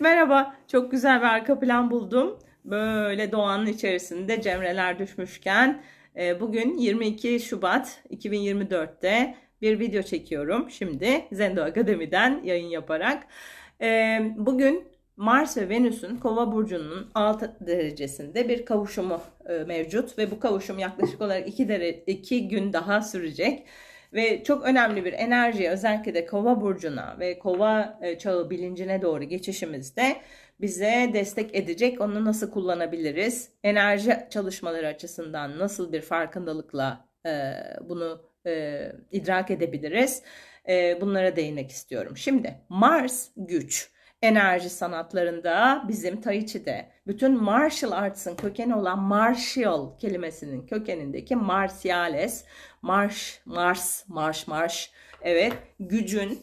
Merhaba, çok güzel bir arka plan buldum. Böyle doğanın içerisinde cemreler düşmüşken e, bugün 22 Şubat 2024'te bir video çekiyorum. Şimdi Zendo Akademi'den yayın yaparak. E, Bugün Mars ve Venüs'ün Kova burcunun 6 derecesinde bir kavuşumu e, mevcut ve bu kavuşum yaklaşık olarak 2 dere 2 gün daha sürecek. Ve çok önemli bir enerji özellikle de kova burcuna ve kova e, çağı bilincine doğru geçişimizde bize destek edecek. Onu nasıl kullanabiliriz? Enerji çalışmaları açısından nasıl bir farkındalıkla e, bunu e, idrak edebiliriz? Bunlara değinmek istiyorum. Şimdi Mars güç enerji sanatlarında bizim Tai Chi'de bütün martial arts'ın kökeni olan martial kelimesinin kökenindeki martiales, marş, mars, marş, marş, evet gücün,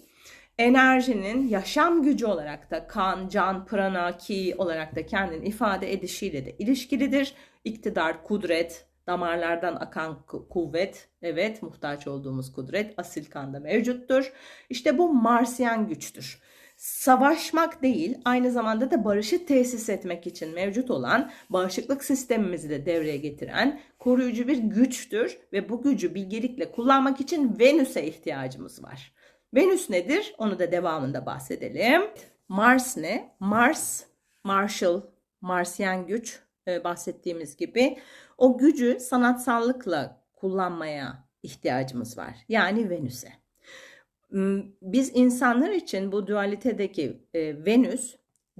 enerjinin yaşam gücü olarak da kan, can, prana, ki olarak da kendini ifade edişiyle de ilişkilidir. İktidar, kudret, damarlardan akan kuvvet, evet muhtaç olduğumuz kudret asil kanda mevcuttur. İşte bu Marsiyen güçtür savaşmak değil, aynı zamanda da barışı tesis etmek için mevcut olan bağışıklık sistemimizi de devreye getiren koruyucu bir güçtür ve bu gücü bilgelikle kullanmak için Venüs'e ihtiyacımız var. Venüs nedir? Onu da devamında bahsedelim. Mars ne? Mars, Marshall, Marsiyen güç e, bahsettiğimiz gibi o gücü sanatsallıkla kullanmaya ihtiyacımız var. Yani Venüs'e. Biz insanlar için bu dualitedeki e, Venüs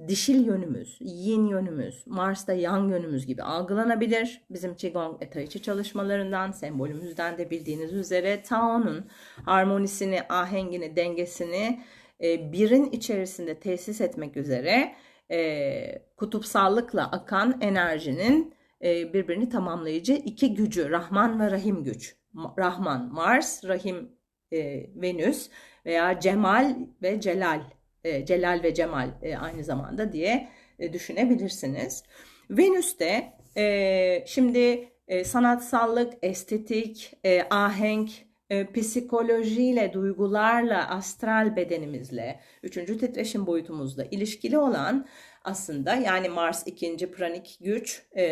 dişil yönümüz, yin yönümüz, Mars'ta yang yönümüz gibi algılanabilir. Bizim Qigong ve Tai Chi çalışmalarından, sembolümüzden de bildiğiniz üzere Tao'nun harmonisini, ahengini, dengesini e, birin içerisinde tesis etmek üzere e, kutupsallıkla akan enerjinin e, birbirini tamamlayıcı iki gücü, Rahman ve Rahim güç. Rahman Mars, Rahim e, Venüs veya Cemal ve Celal, e, Celal ve Cemal e, aynı zamanda diye e, düşünebilirsiniz. Venüs'te e, şimdi e, sanatsallık, estetik, e, ahenk, e, psikolojiyle, duygularla, astral bedenimizle, üçüncü titreşim boyutumuzla ilişkili olan aslında. Yani Mars ikinci pranik güç, e,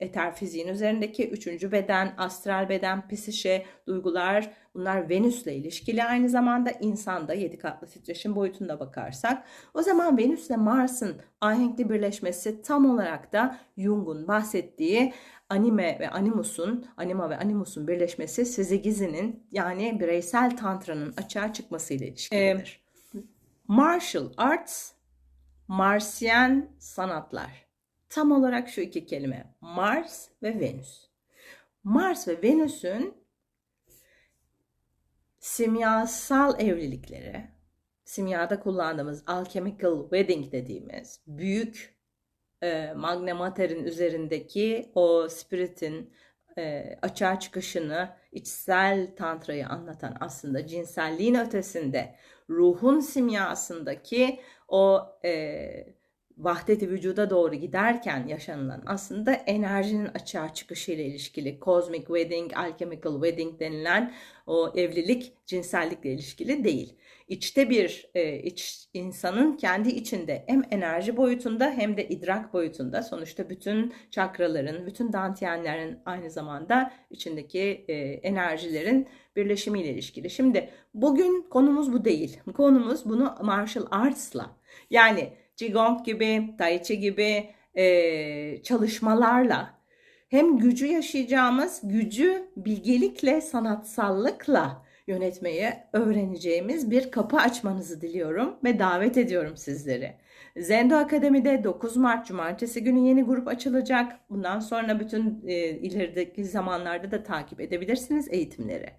eter fiziğin üzerindeki üçüncü beden, astral beden, psişe, duygular bunlar Venüs'le ilişkili aynı zamanda. İnsanda yedi katlı titreşim boyutunda bakarsak. O zaman Venüs'le Mars'ın ahenkli birleşmesi tam olarak da Jung'un bahsettiği anime ve animusun, anima ve animusun birleşmesi Sezegizinin yani bireysel tantranın açığa çıkmasıyla ilişkilidir. Ee, martial arts Marsiyen sanatlar. Tam olarak şu iki kelime. Mars ve Venüs. Mars ve Venüs'ün simyasal evlilikleri, simyada kullandığımız alchemical wedding dediğimiz büyük e, magna mater'in üzerindeki o spiritin e, açığa çıkışını, içsel tantrayı anlatan aslında cinselliğin ötesinde ruhun simyasındaki o e, vahdeti vücuda doğru giderken yaşanılan aslında enerjinin açığa çıkışı ile ilişkili cosmic wedding, alchemical wedding denilen o evlilik cinsellikle ilişkili değil. İçte bir e, iç insanın kendi içinde hem enerji boyutunda hem de idrak boyutunda sonuçta bütün çakraların, bütün dantiyenlerin aynı zamanda içindeki e, enerjilerin birleşimiyle ilişkili. Şimdi bugün konumuz bu değil. Konumuz bunu martial arts'la yani Qigong gibi, Tai Chi gibi e, çalışmalarla hem gücü yaşayacağımız, gücü bilgelikle, sanatsallıkla yönetmeyi öğreneceğimiz bir kapı açmanızı diliyorum ve davet ediyorum sizleri. Zendo Akademi'de 9 Mart Cumartesi günü yeni grup açılacak. Bundan sonra bütün e, ilerideki zamanlarda da takip edebilirsiniz eğitimleri.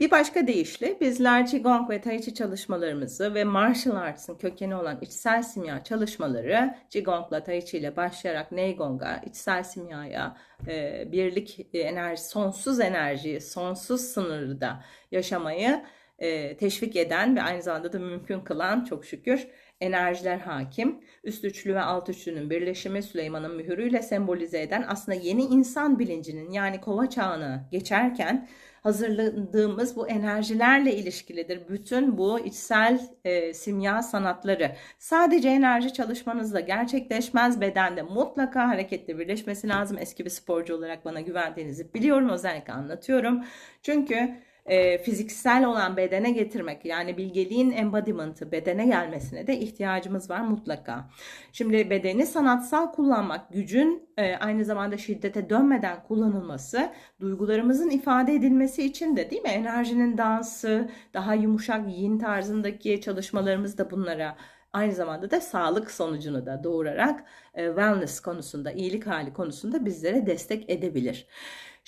Bir başka deyişle bizler Qigong ve Tai Chi çalışmalarımızı ve Martial Arts'ın kökeni olan içsel simya çalışmaları Qigong'la Tai Chi ile başlayarak Neigong'a, içsel simyaya, e, birlik enerji, sonsuz enerjiyi, sonsuz sınırda yaşamayı e, teşvik eden ve aynı zamanda da mümkün kılan çok şükür enerjiler hakim. Üst üçlü ve alt üçlünün birleşimi Süleyman'ın mühürüyle sembolize eden aslında yeni insan bilincinin yani kova çağına geçerken hazırladığımız bu enerjilerle ilişkilidir. Bütün bu içsel e, simya sanatları sadece enerji çalışmanızla gerçekleşmez. Bedende mutlaka hareketle birleşmesi lazım. Eski bir sporcu olarak bana güvendiğinizi biliyorum. Özellikle anlatıyorum. Çünkü e, fiziksel olan bedene getirmek yani bilgeliğin embodiment'ı bedene gelmesine de ihtiyacımız var mutlaka. Şimdi bedeni sanatsal kullanmak, gücün e, aynı zamanda şiddete dönmeden kullanılması, duygularımızın ifade edilmesi için de değil mi? Enerjinin dansı, daha yumuşak yin tarzındaki çalışmalarımız da bunlara aynı zamanda da sağlık sonucunu da doğurarak e, wellness konusunda, iyilik hali konusunda bizlere destek edebilir.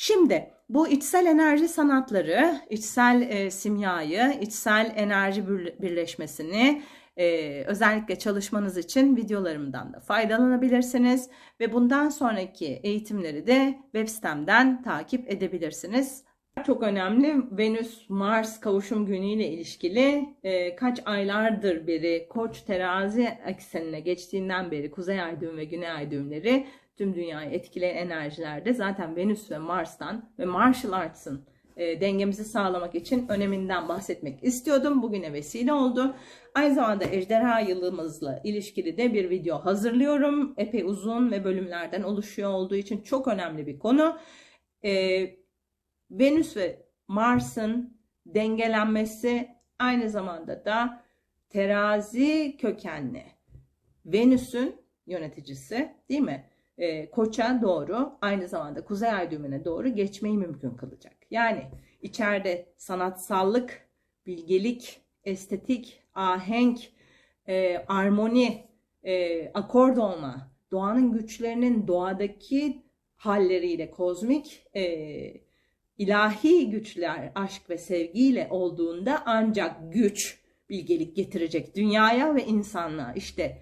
Şimdi bu içsel enerji sanatları, içsel e, simyayı, içsel enerji birleşmesini e, özellikle çalışmanız için videolarımdan da faydalanabilirsiniz ve bundan sonraki eğitimleri de web sitemden takip edebilirsiniz. Çok önemli Venüs-Mars kavuşum günüyle ilişkili e, kaç aylardır beri Koç terazi eksenine geçtiğinden beri Kuzey Ay düğüm ve Güney Ay düğümleri tüm dünyayı etkileyen enerjilerde zaten Venüs ve Mars'tan ve martial arts'ın e, dengemizi sağlamak için öneminden bahsetmek istiyordum. Bugüne vesile oldu. Aynı zamanda ejderha yılımızla ilişkili de bir video hazırlıyorum. Epey uzun ve bölümlerden oluşuyor olduğu için çok önemli bir konu. E, Venüs ve Mars'ın dengelenmesi aynı zamanda da terazi kökenli Venüs'ün yöneticisi değil mi? E, koça doğru aynı zamanda kuzey ay düğümüne doğru geçmeyi mümkün kılacak. Yani içeride sanatsallık, bilgelik, estetik, ahenk, e, armoni, e, akord olma, doğanın güçlerinin doğadaki halleriyle kozmik e, ilahi güçler, aşk ve sevgiyle olduğunda ancak güç, bilgelik getirecek dünyaya ve insanlığa. İşte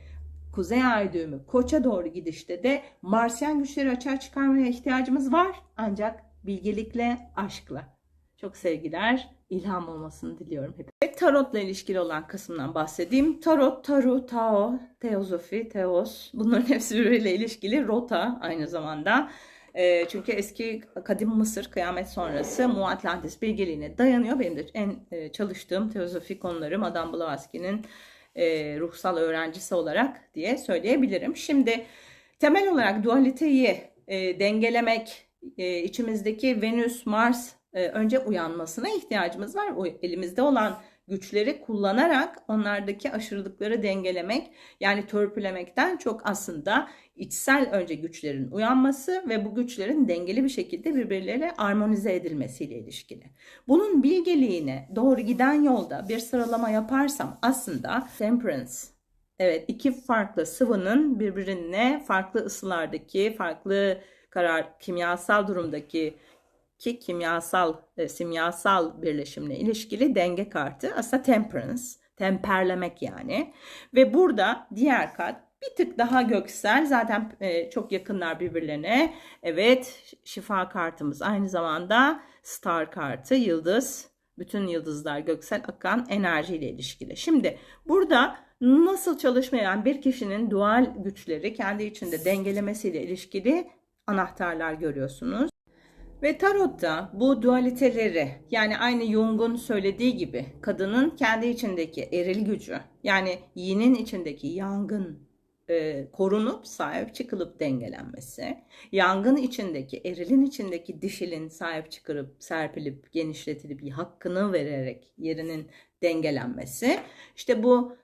Kuzey Ay düğümü Koç'a doğru gidişte de Marsyan güçleri açığa çıkarmaya ihtiyacımız var. Ancak bilgelikle, aşkla. Çok sevgiler, ilham olmasını diliyorum hep. Ve tarotla ilişkili olan kısmından bahsedeyim. Tarot, taru, tao, teozofi, teos bunların hepsi birbiriyle ilişkili. Rota aynı zamanda. E, çünkü eski kadim Mısır kıyamet sonrası Mu Atlantis bilgeliğine dayanıyor. Benim de en e, çalıştığım teozofi konularım Adam Blavatsky'nin e, ruhsal öğrencisi olarak diye söyleyebilirim. Şimdi temel olarak dualiteyi e, dengelemek, e, içimizdeki Venüs, Mars önce uyanmasına ihtiyacımız var. O elimizde olan güçleri kullanarak onlardaki aşırılıkları dengelemek yani törpülemekten çok aslında içsel önce güçlerin uyanması ve bu güçlerin dengeli bir şekilde birbirleriyle armonize edilmesiyle ilişkili. Bunun bilgeliğine doğru giden yolda bir sıralama yaparsam aslında temperance Evet, iki farklı sıvının birbirine farklı ısılardaki, farklı karar kimyasal durumdaki ki kimyasal e, simyasal birleşimle ilişkili denge kartı aslında temperance, temperlemek yani. Ve burada diğer kart bir tık daha göksel zaten e, çok yakınlar birbirlerine. Evet şifa kartımız aynı zamanda star kartı yıldız. Bütün yıldızlar göksel akan enerjiyle ilişkili. Şimdi burada nasıl çalışmayan bir kişinin dual güçleri kendi içinde dengelemesiyle ilişkili anahtarlar görüyorsunuz. Ve tarotta bu dualiteleri yani aynı Jung'un söylediği gibi kadının kendi içindeki eril gücü yani yinin içindeki yangın e, korunup sahip çıkılıp dengelenmesi, yangın içindeki, erilin içindeki dişilin sahip çıkılıp serpilip genişletilip hakkını vererek yerinin dengelenmesi. İşte bu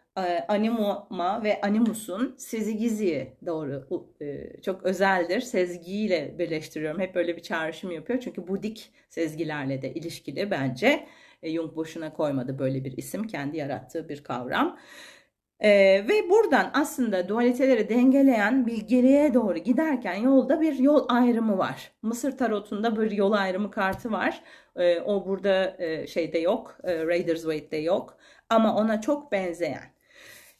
animuma ve animusun sezigiziye doğru e, çok özeldir. Sezgiyle birleştiriyorum. Hep böyle bir çağrışım yapıyor. Çünkü budik sezgilerle de ilişkili bence. E, Jung boşuna koymadı böyle bir isim. Kendi yarattığı bir kavram. Ee, ve buradan aslında dualiteleri dengeleyen bilgeliğe doğru giderken yolda bir yol ayrımı var. Mısır tarotunda bir yol ayrımı kartı var. Ee, o burada e, şeyde yok, e, Raiders Waite'de yok. Ama ona çok benzeyen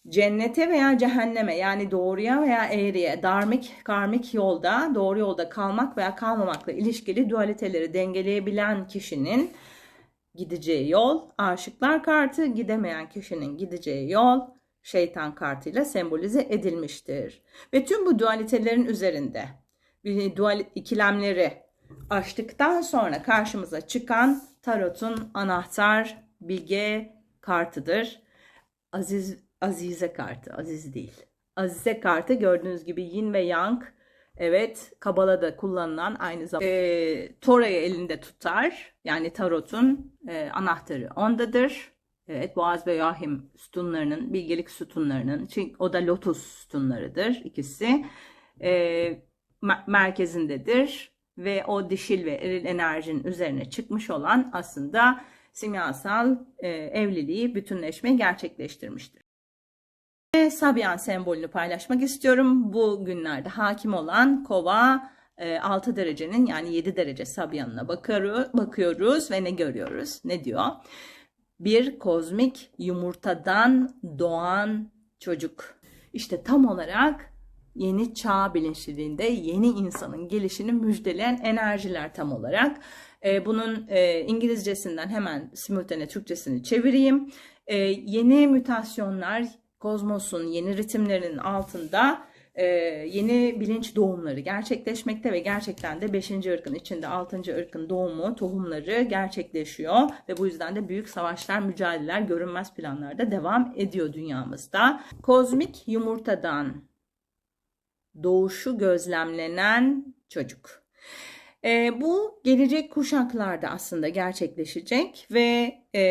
cennete veya cehenneme yani doğruya veya eğriye, darmik, karmik yolda, doğru yolda kalmak veya kalmamakla ilişkili dualiteleri dengeleyebilen kişinin gideceği yol, aşıklar kartı, gidemeyen kişinin gideceği yol, şeytan kartıyla sembolize edilmiştir. Ve tüm bu dualitelerin üzerinde dual ikilemleri aştıktan sonra karşımıza çıkan tarotun anahtar bilge kartıdır. Aziz Azize kartı, Aziz değil. Azize kartı gördüğünüz gibi yin ve yang Evet, Kabala'da kullanılan aynı zamanda e, Tora'yı elinde tutar. Yani tarotun e, anahtarı ondadır. Evet, Boğaz ve Yahim sütunlarının, bilgelik sütunlarının, çünkü o da lotus sütunlarıdır ikisi. E, mer- merkezindedir ve o dişil ve eril enerjinin üzerine çıkmış olan aslında simyasal e, evliliği, bütünleşmeyi gerçekleştirmiştir. Sabian sembolünü paylaşmak istiyorum. Bu günlerde hakim olan kova e, 6 derecenin yani 7 derece Sabian'ına bakıyoruz, ve ne görüyoruz? Ne diyor? Bir kozmik yumurtadan doğan çocuk. İşte tam olarak yeni çağ bilinçliliğinde yeni insanın gelişini müjdeleyen enerjiler tam olarak. E, bunun e, İngilizcesinden hemen simultane Türkçesini çevireyim. E, yeni mutasyonlar, kozmosun yeni ritimlerinin altında e, yeni bilinç doğumları gerçekleşmekte ve gerçekten de 5. ırkın içinde 6. ırkın doğumu, tohumları gerçekleşiyor ve bu yüzden de büyük savaşlar, mücadeleler, görünmez planlarda devam ediyor dünyamızda. Kozmik yumurtadan doğuşu gözlemlenen çocuk. E, bu gelecek kuşaklarda aslında gerçekleşecek ve e,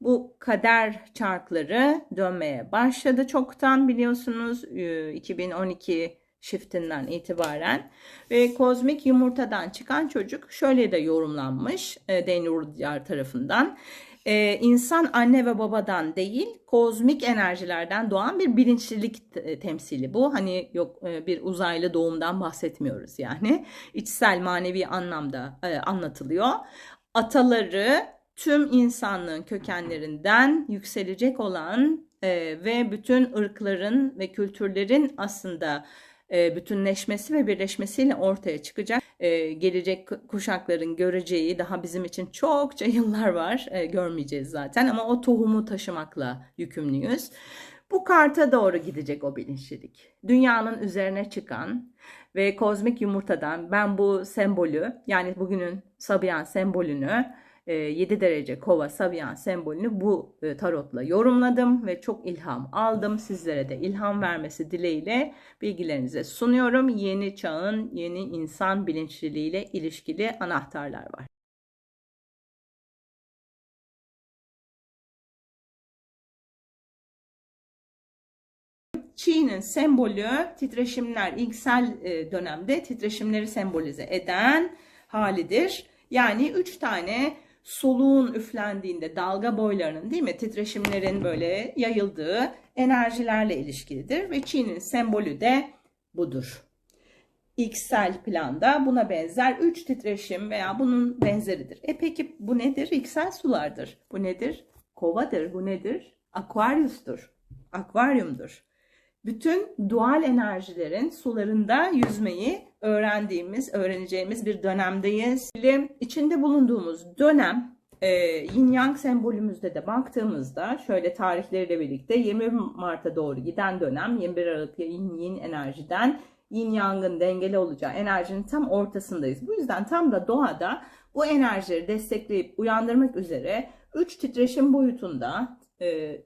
bu kader çarkları dönmeye başladı çoktan biliyorsunuz e, 2012 shiftinden itibaren ve kozmik yumurtadan çıkan çocuk şöyle de yorumlanmış e, Dane Rudyard tarafından. Ee, insan anne ve babadan değil, kozmik enerjilerden doğan bir bilinçlilik te- temsili bu. Hani yok e, bir uzaylı doğumdan bahsetmiyoruz yani. İçsel manevi anlamda e, anlatılıyor. Ataları tüm insanlığın kökenlerinden yükselecek olan e, ve bütün ırkların ve kültürlerin aslında e, bütünleşmesi ve birleşmesiyle ortaya çıkacak. E, gelecek kuşakların göreceği daha bizim için çokça yıllar var. E, görmeyeceğiz zaten ama o tohumu taşımakla yükümlüyüz. Bu karta doğru gidecek o bilinçlilik. Dünyanın üzerine çıkan ve kozmik yumurtadan ben bu sembolü yani bugünün Sabian sembolünü 7 derece kova Sabian sembolünü bu e, tarotla yorumladım ve çok ilham aldım. Sizlere de ilham vermesi dileğiyle bilgilerinize sunuyorum. Yeni çağın yeni insan bilinçliliğiyle ilişkili anahtarlar var. Çiğ'nin sembolü titreşimler ilksel e, dönemde titreşimleri sembolize eden halidir. Yani üç tane soluğun üflendiğinde dalga boylarının değil mi titreşimlerin böyle yayıldığı enerjilerle ilişkilidir ve Çin'in sembolü de budur. İksel planda buna benzer 3 titreşim veya bunun benzeridir. E peki bu nedir? İksel sulardır. Bu nedir? Kovadır. Bu nedir? Aquarius'tur. Akvaryumdur. Bütün doğal enerjilerin sularında yüzmeyi öğrendiğimiz, öğreneceğimiz bir dönemdeyiz. İçinde bulunduğumuz dönem e, Yin Yang sembolümüzde de baktığımızda şöyle tarihleriyle birlikte 20 Mart'a doğru giden dönem 21 Aralık Yin Yin enerjiden Yin Yang'ın dengeli olacağı enerjinin tam ortasındayız. Bu yüzden tam da doğada bu enerjileri destekleyip uyandırmak üzere 3 titreşim boyutunda e,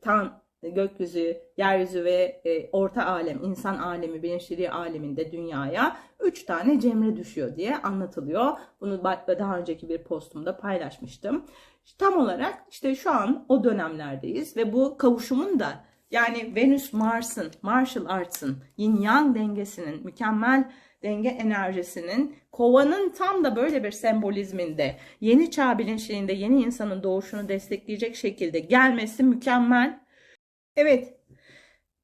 tam gökyüzü, yeryüzü ve e, orta alem, insan alemi, bilinçliliği aleminde dünyaya üç tane cemre düşüyor diye anlatılıyor. Bunu daha önceki bir postumda paylaşmıştım. Tam olarak işte şu an o dönemlerdeyiz ve bu kavuşumun da yani Venüs Mars'ın, Martial Arts'ın, Yin Yang dengesinin, mükemmel denge enerjisinin kovanın tam da böyle bir sembolizminde yeni çağ bilinçliğinde yeni insanın doğuşunu destekleyecek şekilde gelmesi mükemmel Evet,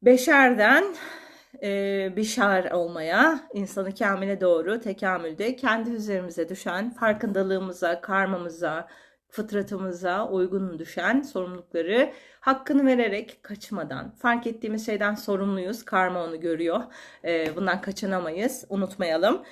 beşerden e, bişar olmaya, insanı kamile doğru tekamülde kendi üzerimize düşen farkındalığımıza, karmamıza, fıtratımıza uygun düşen sorumlulukları hakkını vererek kaçmadan, fark ettiğimiz şeyden sorumluyuz. Karma onu görüyor. E, bundan kaçınamayız, unutmayalım.